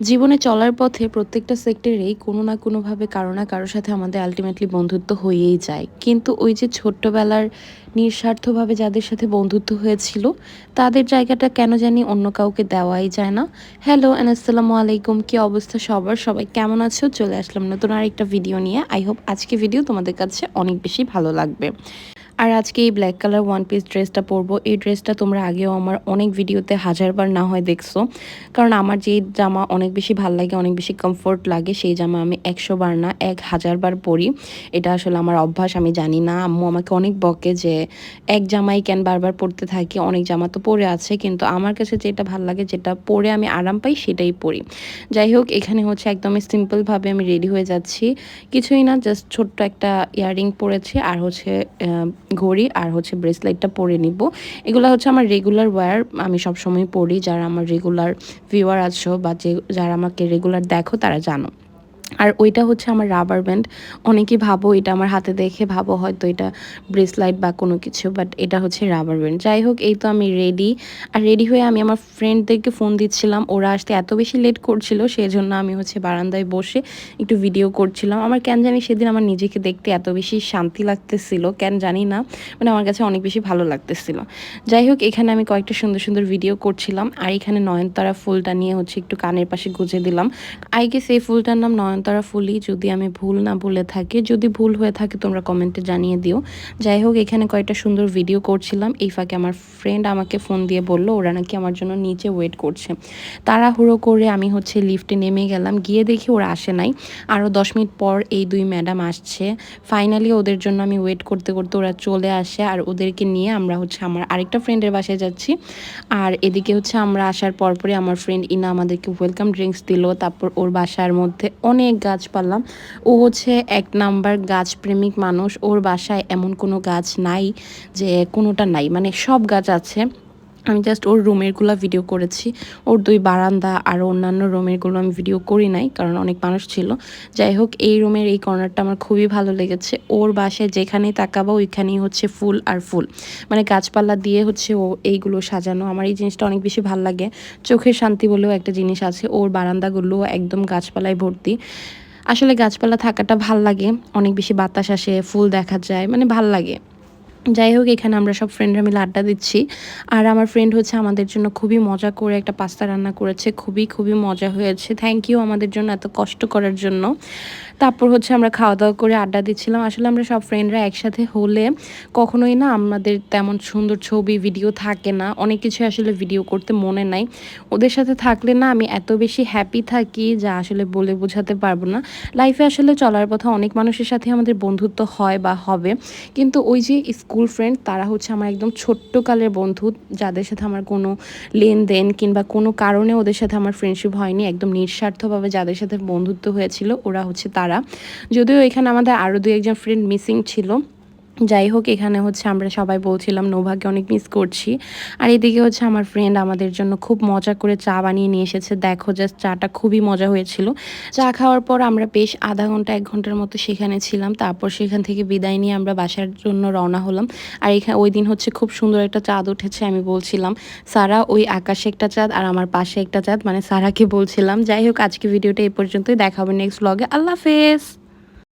জীবনে চলার পথে প্রত্যেকটা সেক্টরেই কোনো না কোনোভাবে কারও না কারোর সাথে আমাদের আলটিমেটলি বন্ধুত্ব হয়েই যায়। কিন্তু ওই যে ছোট্টবেলার নিঃস্বার্থভাবে যাদের সাথে বন্ধুত্ব হয়েছিল, তাদের জায়গাটা কেন জানি অন্য কাউকে দেওয়াই যায় না। হ্যালো অ্যান্ড আসসালামু আলাইকুম, কি অবস্থা সবার? সবাই কেমন আছো? চলে আসলাম নতুন আরেকটা ভিডিও নিয়ে। আই হোপ আজকে ভিডিও তোমাদের কাছে অনেক বেশি ভালো লাগবে। আর আজকে এই ব্ল্যাক কালার ওয়ান পিস ড্রেসটা পরবো। এই ড্রেসটা তোমরা আগেও আমার অনেক ভিডিওতে হাজারবার না হয় দেখছ। কারণ আমার যে জামা অনেক বেশি ভালো লাগে, অনেক বেশি কমফোর্ট লাগে, সেই জামা আমি একশো বার না, এক হাজার বার পরি। এটা আসলে আমার অভ্যাস, আমি জানি না। আম্মু আমাকে অনেক বকে যে এক জামাই কেন বারবার পরতে থাকি? অনেক জামা তো পরে আছে, কিন্তু আমার কাছে যেটা ভালো লাগে, যেটা পরে আমি আরাম পাই, সেটাই পরি। যাই হোক, এখানে হচ্ছে একদমই সিম্পলভাবে আমি রেডি হয়ে যাচ্ছি। কিছুই না জাস্ট ছোট্ট একটা ইয়াররিং পরেছি। আর হচ্ছে ঘড়ি আর হচ্ছে ব্রেসলেটটা পরে নিব। এগুলো হচ্ছে আমার রেগুলার ওয়্যার আমি সবসময় পরি। যারা আমার রেগুলার ভিউয়ার আছো বা যে, যারা আমাকে রেগুলার দেখো তারা জানো। আর ওইটা হচ্ছে আমার রাবার ব্যান্ড অনেকেই ভাবো এটা আমার হাতে দেখে, ভাবো হয়তো এটা ব্রেসলাইট বা কোনো কিছু বাট এটা হচ্ছে রাবার ব্যান্ড যাই হোক, এই তো আমি রেডি আর রেডি হয়ে আমি আমার ফ্রেন্ডদেরকে ফোন দিচ্ছিলাম। ওরা আসতে এত বেশি লেট করছিল সেই জন্য আমি হচ্ছে বারান্দায় বসে একটু ভিডিও করছিলাম। আমার কেন জানি সেদিন আমার নিজেকে দেখতে এত বেশি শান্তি লাগতেছিল, কেন জানি না মানে আমার কাছে অনেক বেশি ভালো লাগতেছিল। যাই হোক, এখানে আমি কয়েকটা সুন্দর সুন্দর ভিডিও করছিলাম। আর এখানে নয়নতারা ফুলটা নিয়ে হচ্ছে একটু কানের পাশে গুজে দিলাম। আই গেস এই ফুলটার নাম নয়ন নয়নতারা ফুলি যদি আমি ভুল না বলে থাকি, যদি ভুল হয়ে থাকে তোমরা কমেন্টে জানিয়ে দিও। যাই হোক, এখানে কয়েকটা সুন্দর ভিডিও করছিলাম। এই ফাঁকে আমার ফ্রেন্ড আমাকে ফোন দিয়ে বলল, ওরা নাকি আমার জন্য নিচে ওয়েট করছে। তাড়াহুড়ো করে আমি হচ্ছে লিফটে নেমে গেলাম। গিয়ে দেখি ওরা আসে নাই। আরও দশ মিনিট পর এই দুই ম্যাডাম আসছে। ফাইনালি ওদের জন্য আমি ওয়েট করতে করতে ওরা চলে আসে আর ওদেরকে নিয়ে আমরা হচ্ছে আমার আরেকটা ফ্রেন্ডের বাসায় যাচ্ছি। আর এদিকে হচ্ছে আমরা আসার পরপরই আমার ফ্রেন্ড ইনা আমাদেরকে ওয়েলকাম ড্রিঙ্কস দিল। তারপর ওর বাসার মধ্যে অনেক গাছপালা ও হচ্ছে এক নাম্বার গাছ প্রেমিক মানুষ। ওর বাসায় এমন কোনো গাছ নাই যে কোনোটা নাই। মানে সব গাছ আছে। আমি জাস্ট ওর রুমেরগুলো ভিডিও করেছি। ওর দুই বারান্দা আর অন্যান্য রুমেরগুলো আমি ভিডিও করি নাই, কারণ অনেক মানুষ ছিল। যাই হোক, এই রুমের এই কর্নারটা আমার খুবই ভালো লেগেছে। ওর বাসায় যেখানেই তাকাবো, ওইখানেই হচ্ছে ফুল আর ফুল। মানে গাছপালা দিয়ে হচ্ছে ও এইগুলো সাজানো। আমার এই জিনিসটা অনেক বেশি ভালো লাগে। চোখের শান্তি বলেও একটা জিনিস আছে। ওর বারান্দাগুলো একদম গাছপালায় ভর্তি। আসলে গাছপালা থাকাটা ভালো লাগে। অনেক বেশি বাতাস আসে, ফুল দেখা যায়। মানে ভালো লাগে। যাই হোক, এখানে আমরা সব ফ্রেন্ডরা মিলে আড্ডা দিচ্ছি। আর আমার ফ্রেন্ড হচ্ছে আমাদের জন্য খুবই মজা করে একটা পাস্তা রান্না করেছে। খুবই খুবই মজা হয়েছে। থ্যাংক ইউ আমাদের জন্য এত কষ্ট করার জন্য। তারপর হচ্ছে আমরা খাওয়া দাওয়া করে আড্ডা দিচ্ছিলাম। আসলে আমরা সব ফ্রেন্ডরা একসাথে হলে কখনোই না আমাদের তেমন সুন্দর ছবি ভিডিও থাকে না। অনেক কিছু আসলে ভিডিও করতে মনে নাই। ওদের সাথে থাকলে না আমি এত বেশি হ্যাপি থাকি যা আসলে বলে বোঝাতে পারব না। লাইফে আসলে চলার পথে অনেক মানুষের সাথে আমাদের বন্ধুত্ব হয় বা হবে। কিন্তু ওই যে স্কুল ফ্রেন্ড তারা হচ্ছে আমার একদম ছোট্টকালের বন্ধু, যাদের সাথে আমার কোনো লেনদেন কিংবা কোনো কারণে ওদের সাথে আমার ফ্রেন্ডশিপ হয়নি, একদম নিঃস্বার্থভাবে যাদের সাথে বন্ধুত্ব হয়েছিল, ওরা হচ্ছে তারা। যদিও এখানে আমাদের আরও দু একজন ফ্রেন্ড মিসিং ছিল যাই হোক এখানে হচ্ছে আমরা সবাই বলছিলাম, নোভাকে অনেক মিস করছি। আর এদিকে হচ্ছে আমার ফ্রেন্ড আমাদের জন্য খুব মজা করে চা বানিয়ে নিয়ে এসেছে। দেখো জাস্ট চাটা খুবই মজা হয়েছিল। চা খাওয়ার পর আমরা বেশ আধা ঘণ্টা, এক ঘণ্টার মতো সেখানে ছিলাম। তারপর সেখান থেকে বিদায় নিয়ে আমরা বাসার জন্য রওনা হলাম। আর এখানে ওই দিন হচ্ছে খুব সুন্দর একটা চাঁদ উঠেছে, আমি বলছিলাম। সারা ওই আকাশে একটা চাঁদ আর আমার পাশে একটা চাঁদ মানে সারাকে বলছিলাম। যাই হোক, আজকে ভিডিওটা এই পর্যন্তই। দেখা হবে নেক্সট ব্লগে আল্লাহ হাফেজ!